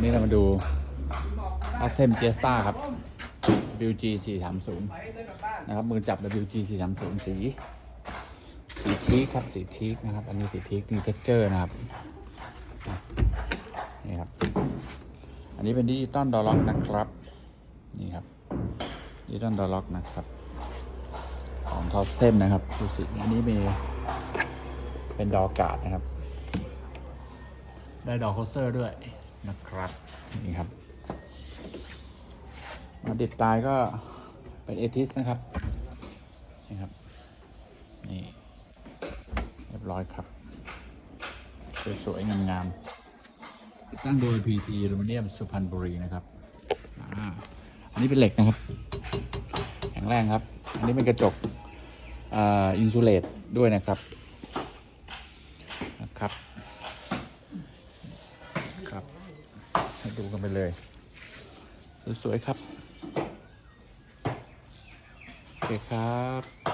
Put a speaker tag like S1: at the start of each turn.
S1: วันนี้เรามาดูอาเซมเจสตาครับ WG 430นะครับ มือจับ WG 430สีสีทีคครับ สีทีคนะครับ อันนี้สีทีคมีเท็กเจอร์นะครับนี่ครับ อันนี้เป็นดิจิตอลดอลล็อกนะครับ นี่ครับดิจิตอลดอลล็อกนะครับ ของทอสเทมนะครับดูสิอันนี้มีเป็นดอกาดนะครับ ได้ดอกโคเซอร์ด้วย นะครับนี่ครับ มาติดตายก็เป็นเอทิสนะครับนี่ครับนี่เรียบร้อยครับ สวยๆงามๆติดตั้งโดย PT อลูมิเนียมสุพรรณบุรีนะครับอ่าอันนี้เป็นเหล็กนะครับ แข็งแรงครับ อันนี้เป็นกระจกอินซูเลตด้วยนะครับนะครับครับ ให้ ดูกันไปเลย สวยๆครับ โอเคครับ